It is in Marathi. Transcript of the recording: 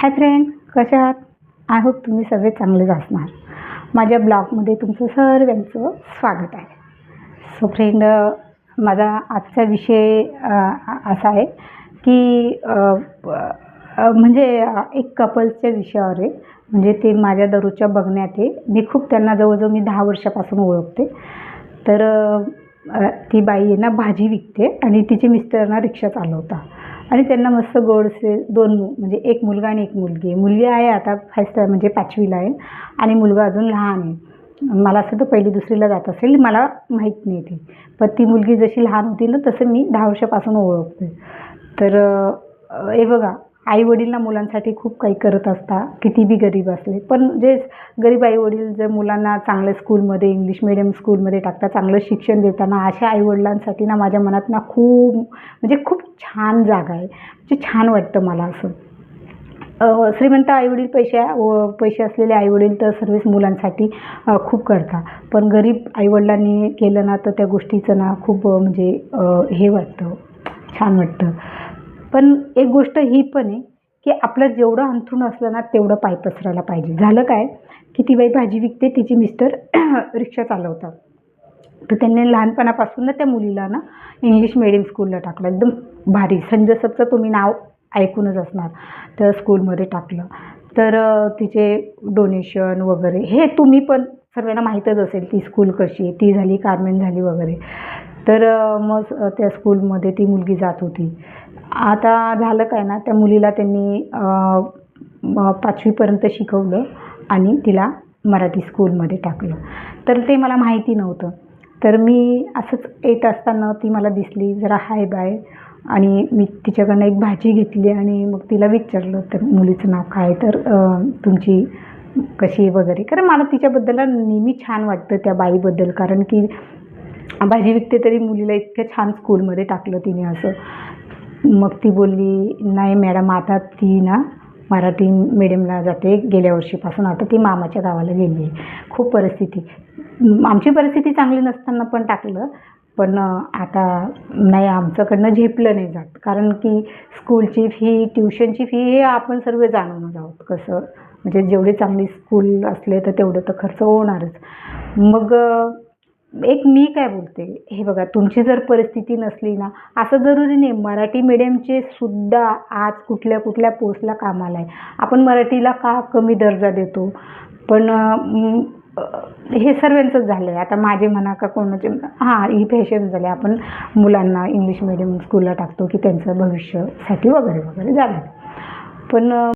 हाय फ्रेंड कसे आहात? आय होप तुम्ही सगळे चांगलेच असणार. माझ्या ब्लॉगमध्ये तुमचं सर्वांचं स्वागत आहे. सो फ्रेंड माझा आजचा विषय असा आहे की म्हणजे एक कपल्सच्या विषयावर आहे. म्हणजे ते माझ्या दररोजच्या बघण्यात आहे. मी खूप त्यांना जवळजवळ मी दहा वर्षापासून ओळखते. तर ती बाई आहे ना भाजी विकते आणि तिचे मिस्टरना रिक्षा चालवता. आणि त्यांना मस्त गोडसे दोन मु म्हणजे एक मुलगा आणि एक मुलगी. मुलगी आहे आता फर्स्ट म्हणजे पाचवीला आहे आणि मुलगा अजून लहान आहे. मला असं तर पहिली दुसरीला जात असेल मला माहीत नाही ती. पण ती मुलगी जशी लहान होती ना तसं मी दहा वर्षापासून ओळखते. तर हे बघा आई वडील ना मुलांसाठी खूप काही करत असता किती बी गरीब असले. पण जे गरीब आई वडील जर मुलांना चांगल्या स्कूलमध्ये इंग्लिश मिडियम स्कूलमध्ये टाकतात चांगलं शिक्षण देताना अशा आई वडिलांसाठी ना माझ्या मनात ना खूप म्हणजे खूप छान जागा आहे. म्हणजे छान वाटतं मला असं. श्रीमंत आईवडील पैसे व पैसे असलेले आईवडील तर सर्वच मुलांसाठी खूप करतात. पण गरीब आईवडिलांनी केलं ना तर त्या गोष्टीचं ना खूप म्हणजे हे वाटतं. छान वाटतं. पण एक गोष्ट ही पण आहे की आपलं जेवढं अंथरूण असलं ना तेवढं पाय पसरायला पाहिजे. झालं काय की ती बाई भाजी विकते तिची मिस्टर रिक्षा चालवतात. तर त्यांनी लहानपणापासून ना त्या मुलीला ना इंग्लिश मिडियम स्कूलला टाकलं. एकदम भारी. संजसपचं तुम्ही नाव ऐकूनच असणार. तर स्कूलमध्ये टाकलं. तर तिचे डोनेशन वगैरे. हे तुम्ही पण सर्वांना माहीतच असेल ती स्कूल कशी आहे ती झाली कार्मेंट झाली वगैरे. तर मग त्या स्कूलमध्ये ती मुलगी जात होती. आता झालं काय ना त्या मुलीला त्यांनी पाचवीपर्यंत शिकवलं आणि तिला मराठी स्कूलमध्ये टाकलं. तर ते मला माहिती नव्हतं. तर मी असंच येत असताना ती मला दिसली जरा हाय बाय. आणि मी तिच्याकडनं एक भाजी घेतली आणि मग तिला विचारलं तर मुलीचं नाव काय? तर तुमची कशी आहे वगैरे? कारण मला तिच्याबद्दल नेहमी छान वाटतं त्या बाईबद्दल. कारण की भाजी विकते तरी मुलीला इतक्या छान स्कूलमध्ये टाकलं तिने असं. मग ती बोलली नाही मॅडम आता ती ना मराठी मिडियमला जाते. गेल्या वर्षीपासून आता ती मामाच्या गावाला गेली आहे. खूप परिस्थिती. आमची परिस्थिती चांगली नसताना पण टाकलं. पण आता नाही आमच्याकडनं झेपलं नाही जात. कारण की स्कूलची फी ट्युशनची फी हे आपण सर्व जाणूनच आहोत कसं. म्हणजे जेवढे चांगली स्कूल असले तर तेवढं तर खर्च होणारच. मग एक मी काय बोलते हे बघा तुमची जर परिस्थिती नसली ना असं जरुरी नाही. मराठी मिडियमचे सुद्धा आज कुठल्या कुठल्या पोस्टला कामाला आहे. आपण मराठीला का कमी दर्जा देतो? पण हे सर्वांचंच झालं आहे आता माझे म्हणा का कोणाचे हां ही फॅशन झाली. आपण मुलांना इंग्लिश मिडियम स्कूलला टाकतो की त्यांचं भविष्यासाठी वगैरे वगैरे झालं पण